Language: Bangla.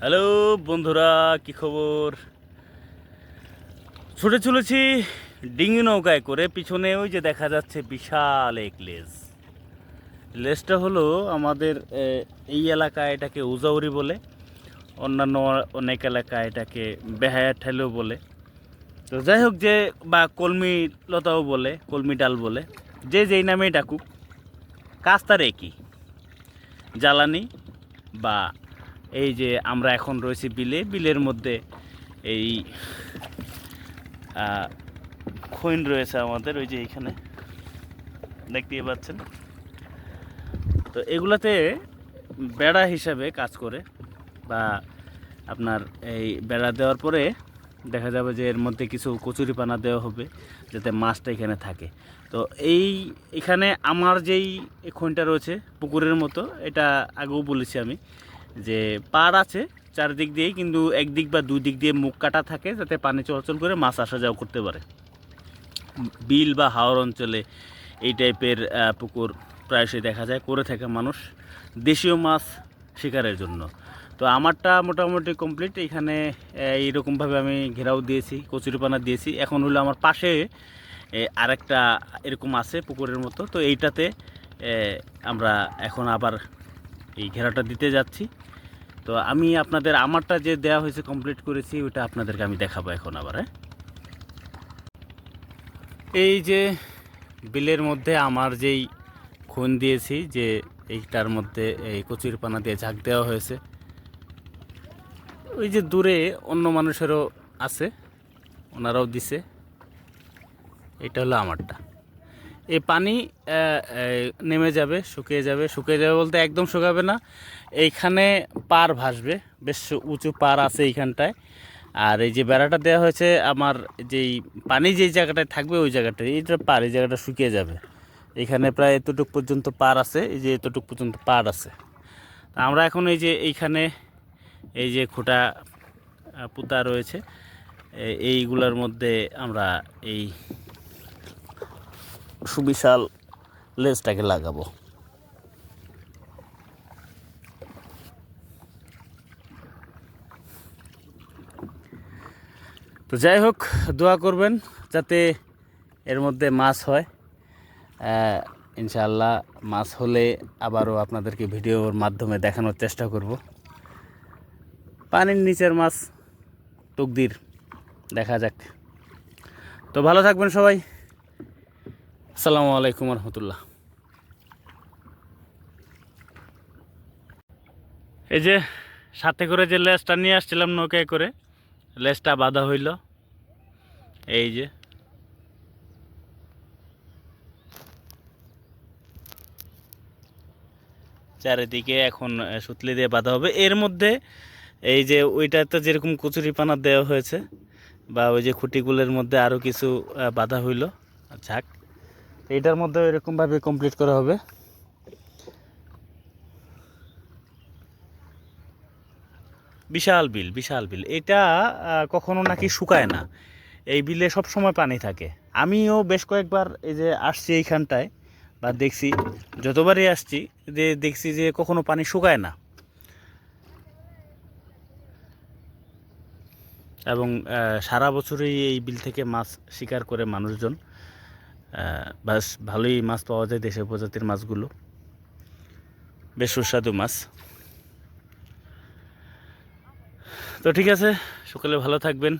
হ্যালো বন্ধুরা, কি খবর? ছুটে চলেছি ডিঙি নৌকায় করে, পিছনে ওই যে দেখা যাচ্ছে বিশাল এক লেজ। লেজটা হলো আমাদের এই এলাকায় এটাকে উজাউরি বলে, অন্যান্য অনেক এলাকায় এটাকে বেহায়া ঠেলেও বলে। তো যাই হোক যে, বা কলমি লতাও বলে, কলমি ডাল বলে, যে যেই নামেই ডাকুক, কাজ তার একই। জ্বালানি বা এই যে আমরা এখন রয়েছি বিলে, বিলের মধ্যে এই খৈন রয়েছে আমাদের, ওই যে এইখানে। দেখতেই পাচ্ছেন? তো এগুলাতে বেড়া হিসাবে কাজ করে বা আপনার এই বেড়া দেওয়ার পরে দেখা যাবে যে এর মধ্যে কিছু কচুরিপানা দেওয়া হবে, যাতে মাছটা এখানে থাকে। তো এই, এখানে আমার যেই খৈনটা রয়েছে, পুকুরের মতো, এটা আগেও বলেছি আমি। যে পাড় আছে চারদিক দিয়েই, কিন্তু একদিক বা দুই দিক দিয়ে মুখ কাটা থাকে যাতে পানি চলাচল করে মাছ আসা যাওয়া করতে পারে। বিল বা হাওর অঞ্চলে এই টাইপের পুকুর প্রায়শই দেখা যায়, করে থাকে মানুষ দেশীয় মাছ শিকারের জন্য। তো আমারটা মোটামুটি কমপ্লিট এখানে এইরকমভাবে আমি ঘেরাও দিয়েছি, কচুরিপানা দিয়েছি। এখন হলো আমার পাশে আরেকটা এরকম আছে পুকুরের মতো। তো এইটাতে আমরা এখন আবার এই ঘেরাটা দিতে যাচ্ছি। তো আমি আপনাদের আমারটা যে দেওয়া হয়েছে কমপ্লিট করেছি ওটা আপনাদেরকে আমি দেখাবো এখন আবার হ্যাঁ? এই যে বিলের মধ্যে আমার যেই খুন দিয়েছি, যে এইটার মধ্যে এই কচুর পানা দিয়ে ঝাঁক দেওয়া হয়েছে, ওই যে দূরে অন্য মানুষেরও আছে, ওনারাও দিছে, এটা হলো আমারটা। এই পানি নেমে যাবে, শুকিয়ে যাবে। শুকিয়ে যাবে বলতে একদম শুকাবে না। এইখানে পার ভাসবে, বেশ উঁচু পার আছে এইখানটায়। আর এই যে বেড়াটা দেওয়া হয়েছে, আমার যেই পানি যেই জায়গাটায় থাকবে, ওই জায়গাটায় এইটা পার, এই জায়গাটা শুকিয়ে যাবে। এখানে প্রায় এতটুক পর্যন্ত পার আছে, এই যে এতটুক পর্যন্ত পার আছে। আমরা এখন এই যে এইখানে, এই যে খুঁটা পুঁতা রয়েছে এইগুলোর মধ্যে আমরা এই সুবিশাল লেজটাকে লাগাবো। তো যাই হোক, দোয়া করবেন যাতে এর মধ্যে মাছ হয়। ইনশাআল্লাহ মাছ হলে আবারও আপনাদেরকে ভিডিওর মাধ্যমে দেখানোর চেষ্টা করব। পানির নিচের মাছ তকদির দেখা যাক। তো ভালো থাকবেন সবাই। আসসালামু আলাইকুম রহমতুল্লাহ। এই যে সাথে করে যে লেসটা নিয়ে আসছিলাম নৌকায় করে, লেজটা বাঁধা হইল। এই যে। চারিদিকে এখন সুতলি দিয়ে বাঁধা হবে। এর মধ্যে এই যে ওইটাতে যেরকম কচুরিপানা দেওয়া হয়েছে, বা ওই যে খুঁটিগুলোর মধ্যে আরও কিছু বাঁধা হইল, ঝাঁক। এইটার মধ্যে এরকমভাবে কমপ্লিট করা হবে। বিশাল বিল বিশাল বিল। এটা কখনো নাকি শুকায় না। এই বিলে সব সময় পানি থাকে। আমিও বেশ কয়েকবার এই যে আসছি এইখানটায় বা দেখছি, যতবারই আসছি, যে দেখছি যে কখনো পানি শুকায় না। এবং সারা বছরই এই বিল থেকে মাছ শিকার করে মানুষজন। বাস ভালোই মাছ পাওয়া যায় দেশের প্রজাতির মাছগুলো। বেশ সুস্বাদু মাছ। তো ঠিক আছে, সকালে ভালো থাকবেন।